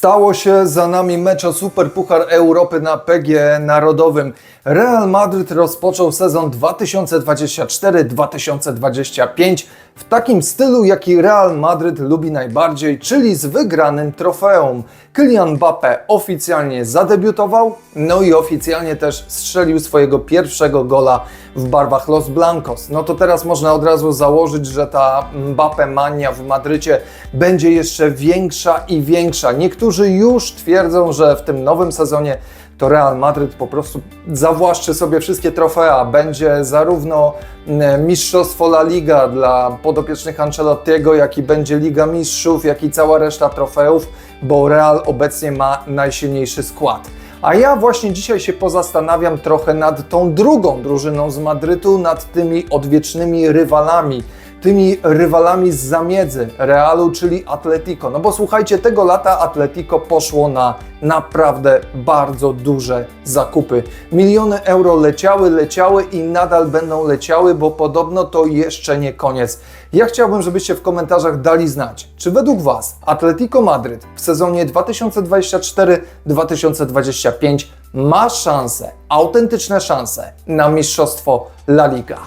Stało się za nami mecz o Super Puchar Europy na PG Narodowym. Real Madryt rozpoczął sezon 2024-2025 w takim stylu, jaki Real Madryt lubi najbardziej, czyli z wygranym trofeum. Kylian Mbappé oficjalnie zadebiutował, no i oficjalnie też strzelił swojego pierwszego gola w barwach Los Blancos. No to teraz można od razu założyć, że ta Mbappé mania w Madrycie będzie jeszcze większa i większa. Niektórzy już twierdzą, że w tym nowym sezonie to Real Madryt po prostu zawłaszczy sobie wszystkie trofea. Będzie zarówno mm, Mistrzostwo La Liga dla podopiecznych Ancelottiego, jak i będzie Liga Mistrzów, jak i cała reszta trofeów, bo Real obecnie ma najsilniejszy skład. A ja właśnie dzisiaj się pozastanawiam trochę nad tą drugą drużyną z Madrytu, nad tymi odwiecznymi rywalami tymi rywalami z zamiedzy Realu, czyli Atletico. No bo słuchajcie, tego lata Atletico poszło na naprawdę bardzo duże zakupy. Miliony euro leciały, leciały i nadal będą leciały, bo podobno to jeszcze nie koniec. Ja chciałbym, żebyście w komentarzach dali znać, czy według Was Atletico Madryt w sezonie 2024-2025 ma szansę, autentyczne szanse na mistrzostwo La Liga.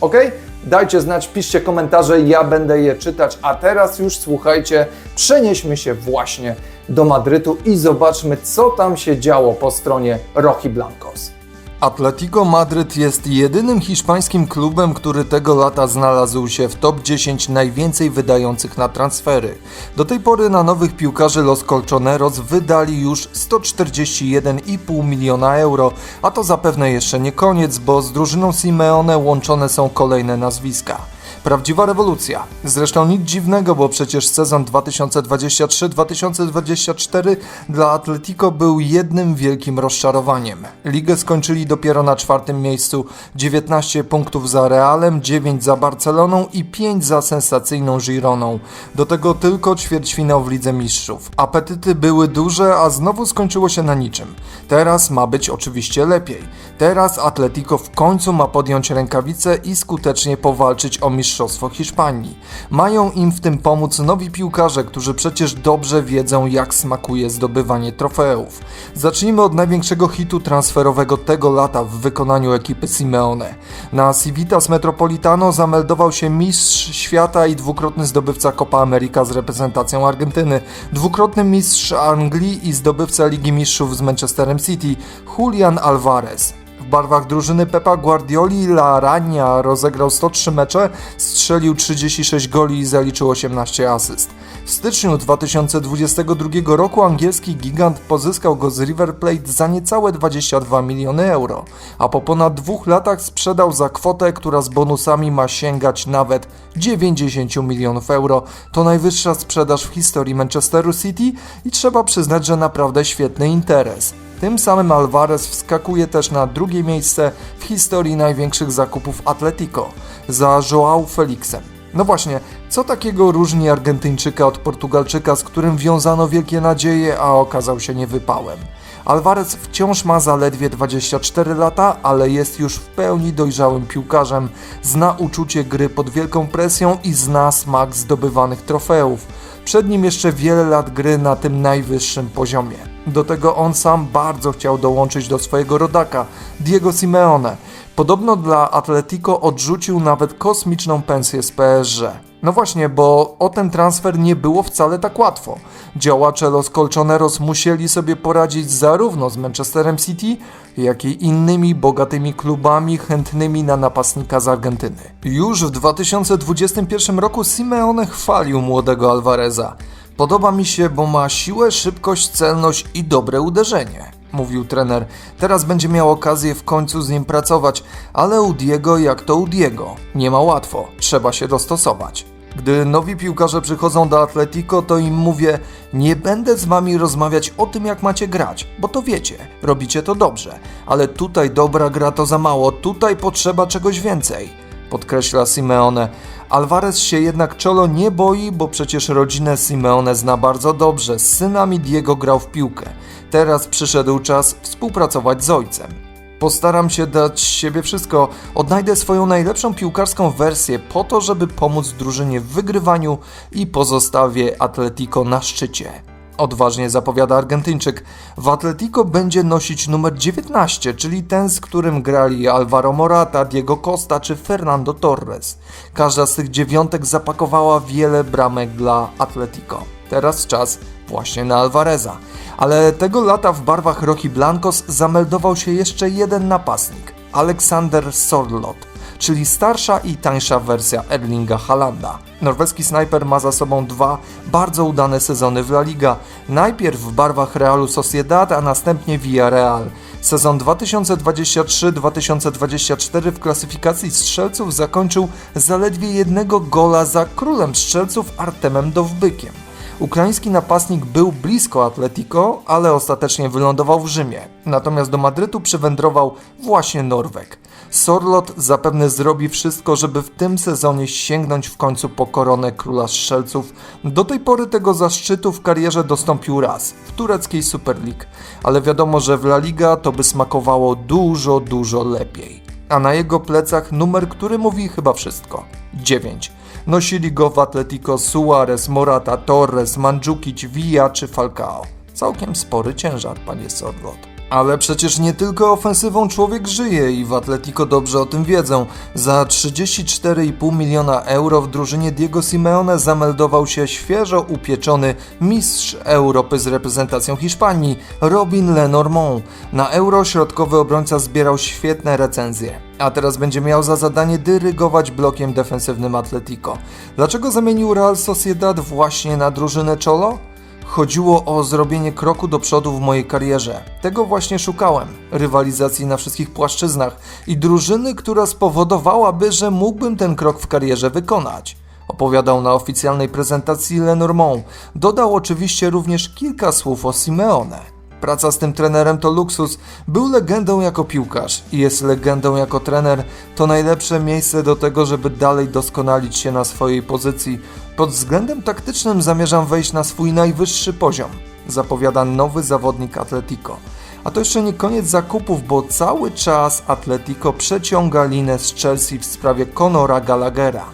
Ok? Dajcie znać, piszcie komentarze, ja będę je czytać. A teraz już słuchajcie, przenieśmy się właśnie do Madrytu i zobaczmy, co tam się działo po stronie Rochi Blancos. Atletico Madryt jest jedynym hiszpańskim klubem, który tego lata znalazł się w top 10 najwięcej wydających na transfery. Do tej pory na nowych piłkarzy Los Colchoneros wydali już 141,5 miliona euro, a to zapewne jeszcze nie koniec, bo z drużyną Simeone łączone są kolejne nazwiska. Prawdziwa rewolucja. Zresztą nic dziwnego, bo przecież sezon 2023-2024 dla Atletico był jednym wielkim rozczarowaniem. Ligę skończyli dopiero na czwartym miejscu, 19 punktów za Realem, 9 za Barceloną i 5 za sensacyjną Gironą. Do tego tylko ćwierćfinał w Lidze Mistrzów. Apetyty były duże, a znowu skończyło się na niczym. Teraz ma być oczywiście lepiej. Teraz Atletico w końcu ma podjąć rękawice i skutecznie powalczyć o mistrzostwo Mistrzostwo Hiszpanii. Mają im w tym pomóc nowi piłkarze, którzy przecież dobrze wiedzą, jak smakuje zdobywanie trofeów. Zacznijmy od największego hitu transferowego tego lata w wykonaniu ekipy Simeone. Na Civitas Metropolitano zameldował się mistrz świata i dwukrotny zdobywca Copa America z reprezentacją Argentyny, dwukrotny mistrz Anglii i zdobywca Ligi Mistrzów z Manchesterem City, Julian Alvarez. Barwach drużyny Pepa Guardioli La Rania rozegrał 103 mecze, strzelił 36 goli i zaliczył 18 asyst. W styczniu 2022 roku angielski gigant pozyskał go z River Plate za niecałe 22 miliony euro, a po ponad dwóch latach sprzedał za kwotę, która z bonusami ma sięgać nawet 90 milionów euro. To najwyższa sprzedaż w historii Manchesteru City i trzeba przyznać, że naprawdę świetny interes. Tym samym Alvarez wskakuje też na drugie miejsce w historii największych zakupów Atletico za João Felixem. No właśnie, co takiego różni Argentyńczyka od Portugalczyka, z którym wiązano wielkie nadzieje, a okazał się niewypałem? Alvarez wciąż ma zaledwie 24 lata, ale jest już w pełni dojrzałym piłkarzem. Zna uczucie gry pod wielką presją i zna smak zdobywanych trofeów. Przed nim jeszcze wiele lat gry na tym najwyższym poziomie. Do tego on sam bardzo chciał dołączyć do swojego rodaka, Diego Simeone. Podobno dla Atletico odrzucił nawet kosmiczną pensję z PSG. No właśnie, bo o ten transfer nie było wcale tak łatwo. Działacze Los Colchoneros musieli sobie poradzić zarówno z Manchesterem City, jak i innymi bogatymi klubami chętnymi na napastnika z Argentyny. Już w 2021 roku Simeone chwalił młodego Alvareza. Podoba mi się, bo ma siłę, szybkość, celność i dobre uderzenie mówił trener. Teraz będzie miał okazję w końcu z nim pracować, ale u Diego jak to u Diego. Nie ma łatwo, trzeba się dostosować. Gdy nowi piłkarze przychodzą do Atletico, to im mówię: Nie będę z wami rozmawiać o tym, jak macie grać, bo to wiecie, robicie to dobrze, ale tutaj dobra gra to za mało, tutaj potrzeba czegoś więcej, podkreśla Simeone. Alvarez się jednak Cholo nie boi, bo przecież rodzinę Simeone zna bardzo dobrze. Z synami Diego grał w piłkę. Teraz przyszedł czas współpracować z ojcem. Postaram się dać siebie wszystko, odnajdę swoją najlepszą piłkarską wersję po to, żeby pomóc drużynie w wygrywaniu i pozostawię Atletico na szczycie. Odważnie zapowiada Argentyńczyk. W Atletico będzie nosić numer 19, czyli ten, z którym grali Alvaro Morata, Diego Costa czy Fernando Torres. Każda z tych dziewiątek zapakowała wiele bramek dla Atletico. Teraz czas właśnie na Alvareza. Ale tego lata w barwach Rocky Blancos zameldował się jeszcze jeden napastnik. Aleksander Sorlot, czyli starsza i tańsza wersja Erlinga Halanda. Norweski snajper ma za sobą dwa bardzo udane sezony w La Liga. Najpierw w barwach Realu Sociedad, a następnie Villarreal. Sezon 2023-2024 w klasyfikacji strzelców zakończył zaledwie jednego gola za królem strzelców Artemem Dowbykiem. Ukraiński napastnik był blisko Atletico, ale ostatecznie wylądował w Rzymie. Natomiast do Madrytu przywędrował właśnie Norweg. Sorlot zapewne zrobi wszystko, żeby w tym sezonie sięgnąć w końcu po koronę króla strzelców. Do tej pory tego zaszczytu w karierze dostąpił raz w tureckiej Super League, ale wiadomo, że w La Liga to by smakowało dużo, dużo lepiej. A na jego plecach numer, który mówi chyba wszystko 9. Nosili go w Atletico Suarez, Morata, Torres, Mandzukic, Villa czy Falcao. Całkiem spory ciężar, panie Sorlot. Ale przecież nie tylko ofensywą człowiek żyje i w Atletico dobrze o tym wiedzą. Za 34,5 miliona euro w drużynie Diego Simeone zameldował się świeżo upieczony mistrz Europy z reprezentacją Hiszpanii, Robin Lenormand. Na euro środkowy obrońca zbierał świetne recenzje, a teraz będzie miał za zadanie dyrygować blokiem defensywnym Atletico. Dlaczego zamienił Real Sociedad właśnie na drużynę Cholo? Chodziło o zrobienie kroku do przodu w mojej karierze. Tego właśnie szukałem. Rywalizacji na wszystkich płaszczyznach i drużyny, która spowodowałaby, że mógłbym ten krok w karierze wykonać. Opowiadał na oficjalnej prezentacji Lenormand. Dodał oczywiście również kilka słów o Simeone. Praca z tym trenerem to luksus. Był legendą jako piłkarz i jest legendą jako trener. To najlepsze miejsce do tego, żeby dalej doskonalić się na swojej pozycji. Pod względem taktycznym zamierzam wejść na swój najwyższy poziom, zapowiada nowy zawodnik Atletico. A to jeszcze nie koniec zakupów, bo cały czas Atletico przeciąga linę z Chelsea w sprawie Conora Gallaghera.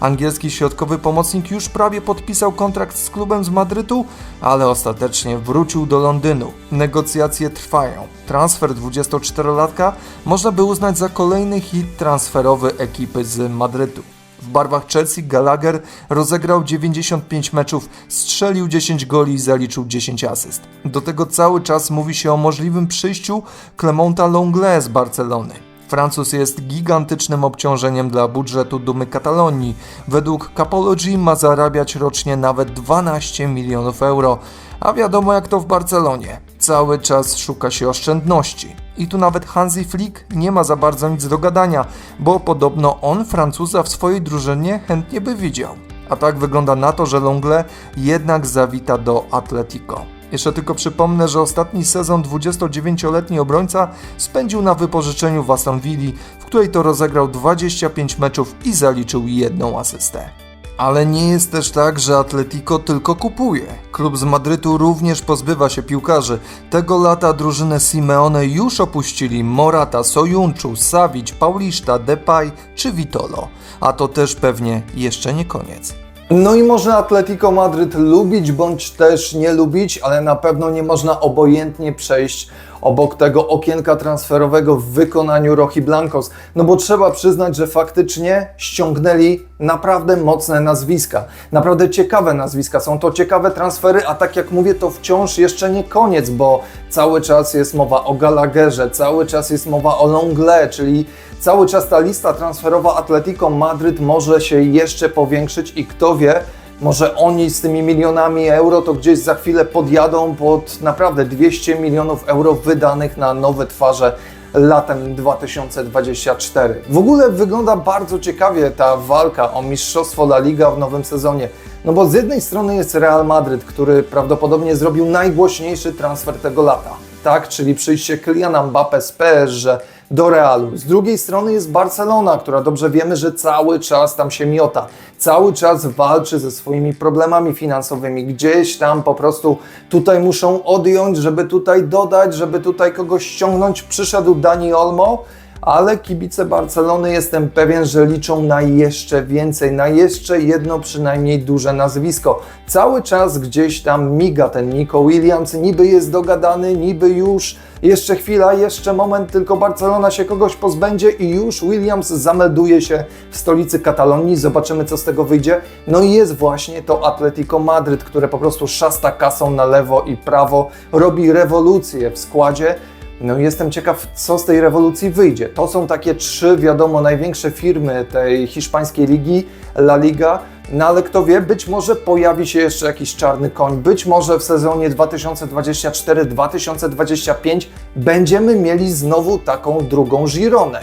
Angielski środkowy pomocnik już prawie podpisał kontrakt z klubem z Madrytu, ale ostatecznie wrócił do Londynu. Negocjacje trwają. Transfer 24-latka można by uznać za kolejny hit transferowy ekipy z Madrytu. W barwach Chelsea Gallagher rozegrał 95 meczów, strzelił 10 goli i zaliczył 10 asyst. Do tego cały czas mówi się o możliwym przyjściu Clemonta Longley z Barcelony. Francuz jest gigantycznym obciążeniem dla budżetu Dumy Katalonii. Według Capology ma zarabiać rocznie nawet 12 milionów euro, a wiadomo jak to w Barcelonie. Cały czas szuka się oszczędności. I tu nawet Hansi Flick nie ma za bardzo nic do gadania, bo podobno on Francuza w swojej drużynie chętnie by widział. A tak wygląda na to, że Longle jednak zawita do Atletico. Jeszcze tylko przypomnę, że ostatni sezon 29-letni obrońca spędził na wypożyczeniu w Aston Villa, w której to rozegrał 25 meczów i zaliczył jedną asystę. Ale nie jest też tak, że Atletico tylko kupuje. Klub z Madrytu również pozbywa się piłkarzy. Tego lata drużynę Simeone już opuścili Morata, Sojunczu, Savic, Paulista, Depay czy Vitolo. A to też pewnie jeszcze nie koniec. No i można Atletico Madryt lubić bądź też nie lubić, ale na pewno nie można obojętnie przejść obok tego okienka transferowego w wykonaniu Rochi Blancos. No bo trzeba przyznać, że faktycznie ściągnęli naprawdę mocne nazwiska. Naprawdę ciekawe nazwiska. Są to ciekawe transfery, a tak jak mówię, to wciąż jeszcze nie koniec, bo cały czas jest mowa o Gallagherze, cały czas jest mowa o Longle, czyli cały czas ta lista transferowa Atletico Madryt może się jeszcze powiększyć i kto wie, może oni z tymi milionami euro to gdzieś za chwilę podjadą pod naprawdę 200 milionów euro wydanych na nowe twarze latem 2024. W ogóle wygląda bardzo ciekawie ta walka o mistrzostwo La Liga w nowym sezonie. No bo z jednej strony jest Real Madryt, który prawdopodobnie zrobił najgłośniejszy transfer tego lata. Tak, czyli przyjście Kyliana Mbappé z PSG do Realu. Z drugiej strony jest Barcelona, która dobrze wiemy, że cały czas tam się miota. Cały czas walczy ze swoimi problemami finansowymi. Gdzieś tam po prostu tutaj muszą odjąć, żeby tutaj dodać, żeby tutaj kogoś ściągnąć. Przyszedł Dani Olmo, ale kibice Barcelony jestem pewien, że liczą na jeszcze więcej, na jeszcze jedno przynajmniej duże nazwisko. Cały czas gdzieś tam miga ten Nico Williams, niby jest dogadany, niby już jeszcze chwila, jeszcze moment, tylko Barcelona się kogoś pozbędzie i już Williams zamelduje się w stolicy Katalonii. Zobaczymy, co z tego wyjdzie. No i jest właśnie to Atletico Madryt, które po prostu szasta kasą na lewo i prawo, robi rewolucję w składzie. No jestem ciekaw, co z tej rewolucji wyjdzie. To są takie trzy, wiadomo, największe firmy tej hiszpańskiej ligi, La Liga. No ale kto wie, być może pojawi się jeszcze jakiś czarny koń. Być może w sezonie 2024-2025 będziemy mieli znowu taką drugą Gironę.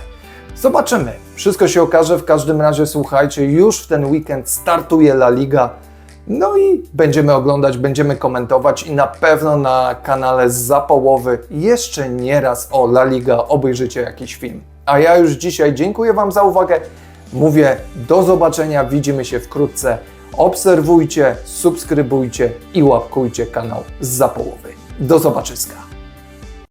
Zobaczymy. Wszystko się okaże. W każdym razie słuchajcie, już w ten weekend startuje La Liga. No i będziemy oglądać, będziemy komentować i na pewno na kanale z połowy jeszcze nieraz o La Liga obejrzycie jakiś film. A ja już dzisiaj dziękuję Wam za uwagę. Mówię do zobaczenia, widzimy się wkrótce. Obserwujcie, subskrybujcie i łapkujcie kanał z połowy. Do zobaczyska.